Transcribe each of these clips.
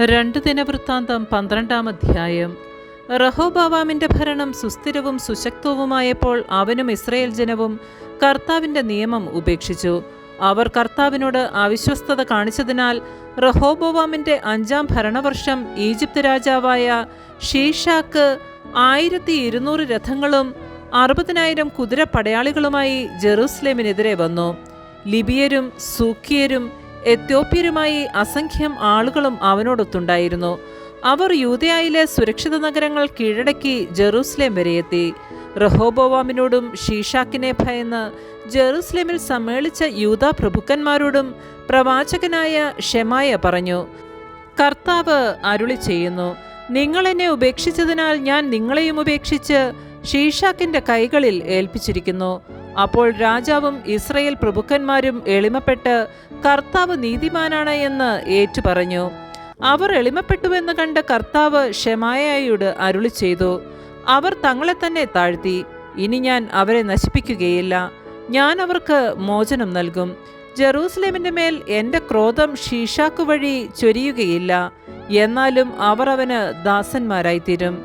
രണ്ട് ദിനവൃത്താന്തം പന്ത്രണ്ടാം അധ്യായം. റഹോബാവാമിന്റെ ഭരണം സുസ്ഥിരവും സുശക്തവുമായപ്പോൾ അവനും ഇസ്രയേൽ ജനവും കർത്താവിന്റെ നിയമം ഉപേക്ഷിച്ചു. അവർ കർത്താവിനോട് അവിശ്വസ്തത കാണിച്ചതിനാൽ റഹോബോവാമിന്റെ അഞ്ചാം ഭരണവർഷം ഈജിപ്ത് രാജാവായ ഷീഷാക്ക് ആയിരത്തി ഇരുന്നൂറ് രഥങ്ങളും അറുപതിനായിരം കുതിരപ്പടയാളികളുമായി ജെറൂസലേമിനെതിരെ വന്നു. ലിബിയരും സൂക്കിയരും എത്യോപ്യരുമായി അസംഖ്യം ആളുകളും അവനോടൊത്തുണ്ടായിരുന്നു. അവർ യൂതയായിലെ സുരക്ഷിത നഗരങ്ങൾ കീഴടക്കി ജെറൂസലേം വരെ എത്തി. റഹോബോവാമിനോടും ഷീഷാക്കിനെ ഭയന്ന് ജെറൂസലേമിൽ സമ്മേളിച്ച യൂത പ്രഭുക്കന്മാരോടും പ്രവാചകനായ ഷെമായ പറഞ്ഞു കർത്താവ് അരുളി ചെയ്യുന്നു നിങ്ങൾ എന്നെ ഉപേക്ഷിച്ചതിനാൽ ഞാൻ നിങ്ങളെയും ഉപേക്ഷിച്ച് ഷീഷാക്കിന്റെ കൈകളിൽ ഏൽപ്പിച്ചിരിക്കുന്നു. അപ്പോൾ രാജാവും ഇസ്രയേൽ പ്രഭുക്കന്മാരും എളിമപ്പെട്ട് കർത്താവ് നീതിമാനാണ് എന്ന് ഏറ്റുപറഞ്ഞു. അവർ എളിമപ്പെട്ടുവെന്ന് കണ്ട കർത്താവ് ഷെമായയോട് അരുളി ചെയ്തു അവർ തങ്ങളെ തന്നെ താഴ്ത്തി ഇനി ഞാൻ അവരെ നശിപ്പിക്കുകയില്ല. ഞാൻ അവർക്ക് മോചനം നൽകും. ജെറൂസലേമിന്റെ മേൽ എന്റെ ക്രോധം ഷീഷാക്കു വഴി ചൊരിയുകയില്ല. എന്നാലും അവർ അവന് ദാസന്മാരായിത്തീരും.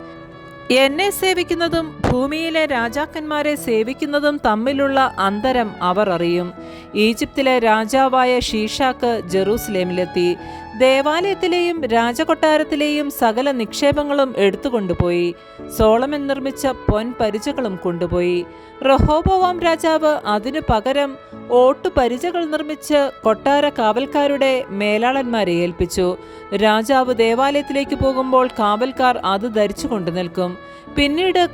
എന്നെ സേവിക്കുന്നതും ഭൂമിയിലെ രാജാക്കന്മാരെ സേവിക്കുന്നതും തമ്മിലുള്ള അന്തരം അവർ അറിയും. ഈജിപ്തിലെ രാജാവായ ഷീഷാക്ക് ജെറൂസലേമിലെത്തി. ദേവാലയത്തിലെയും രാജകൊട്ടാരത്തിലെയും സകല നിക്ഷേപങ്ങളും എടുത്തുകൊണ്ടുപോയി. സോളമൻ നിർമ്മിച്ച പൊൻ പരിചകളും കൊണ്ടുപോയി. റഹോബോവാം രാജാവ് അതിനു പകരം ഓട്ടുപരിചകൾ നിർമ്മിച്ച് കൊട്ടാര കാവൽക്കാരുടെ മേലാളന്മാരെ ഏൽപ്പിച്ചു. രാജാവ് ദേവാലയത്തിലേക്ക് പോകുമ്പോൾ കാവൽക്കാർ അത് ധരിച്ചു കൊണ്ടു നിൽക്കും. പിന്നീട്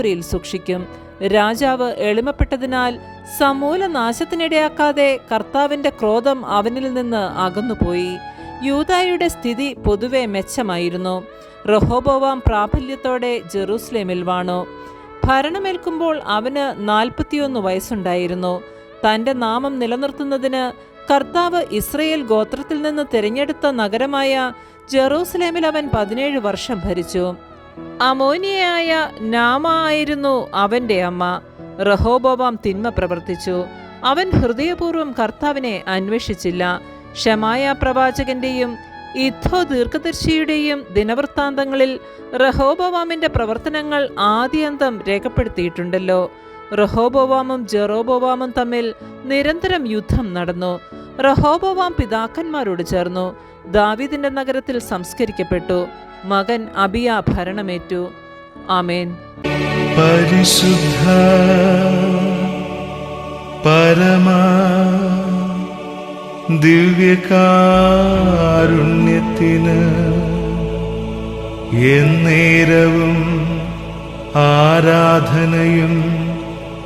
കാവൽപുരയിൽ സൂക്ഷിക്കും. രാജാവ് എളിമപ്പെട്ടതിനാൽ സമൂല നാശത്തിനിടയാക്കാതെ കർത്താവിന്റെ ക്രോധം അവനിൽ നിന്ന് അകന്നുപോയി. യൂതായുടെ സ്ഥിതി പൊതുവെ മെച്ചമായിരുന്നു. റഹോബോവാം പ്രാബല്യത്തോടെ ജെറൂസലേമിൽ വാണു. ഭരണമേൽക്കുമ്പോൾ അവന് നാൽപ്പത്തിയൊന്ന് വയസ്സുണ്ടായിരുന്നു. തന്റെ നാമം നിലനിർത്തുന്നതിന് കർത്താവ് ഇസ്രയേൽ ഗോത്രത്തിൽ നിന്ന് തിരഞ്ഞെടുത്ത നഗരമായ ജെറൂസലേമിൽ അവൻ പതിനേഴ് വർഷം ഭരിച്ചു. അമോനിയയായ നാമ ആയിരുന്നു അവന്റെ അമ്മ. റഹോബോബാം തിന്മ പ്രവർത്തിച്ചു. അവൻ ഹൃദയപൂർവം കർത്താവിനെ അന്വേഷിച്ചില്ല. ഷമായ പ്രവാചകന്റെയും ഇഥോ ദീർഘദർശിയുടെയും ദിനവൃത്താന്തങ്ങളിൽ റഹോബവാമിന്റെ പ്രവർത്തനങ്ങൾ ആദ്യാന്തം രേഖപ്പെടുത്തിയിട്ടുണ്ടല്ലോ. റഹോബോവാമും ജെറോബോവാമും തമ്മിൽ നിരന്തരം യുദ്ധം നടന്നു. റഹോബോവാം പിതാക്കന്മാരോട് ചേർന്നു. ദാവിദിന്റെ നഗരത്തിൽ സംസ്കരിക്കപ്പെട്ടു. മകൻ അബിയ ഭരണമേറ്റു. ആമേൻ. പരിശുദ്ധ പരമാ ദിവ്യകാരുണ്യത്തിന് എന്നേരവും ആരാധനയും